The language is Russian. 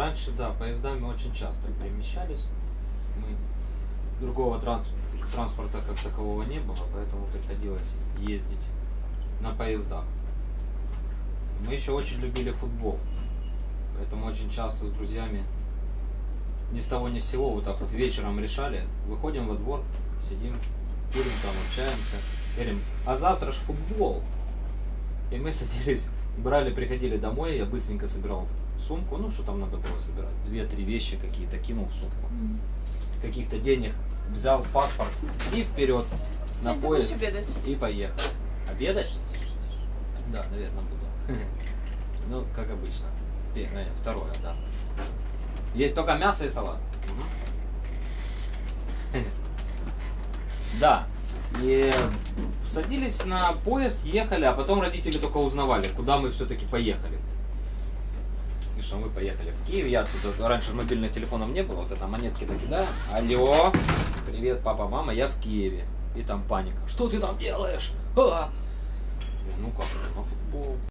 Раньше, да, поездами очень часто перемещались. Мы другого транс- транспорта как такового не было, поэтому приходилось ездить на поездах. Мы еще очень любили футбол. Поэтому очень часто с друзьями ни с того ни с сего вот так вот вечером решали, выходим во двор, сидим, курим там, общаемся, говорим, а завтра ж футбол. И мы садились, брали, приходили домой, я быстренько собирал сумку, ну что там надо было собирать, две-три вещи какие-то кинул в сумку, каких-то денег, взял паспорт и вперед на Ты поезд и поехал. Обедать? Да, наверное, буду. Ну, как обычно. Э, Второе, да. Есть только мясо и салат. Да. И садились на поезд, ехали, а потом родители только узнавали, куда мы все-таки поехали. И что мы поехали в Киев, я оттуда, раньше мобильных телефонов не было, вот это монетки накидаю. Алло, привет, папа, мама, я в Киеве. И там паника. Что ты там делаешь? А! Ну как, на футбол.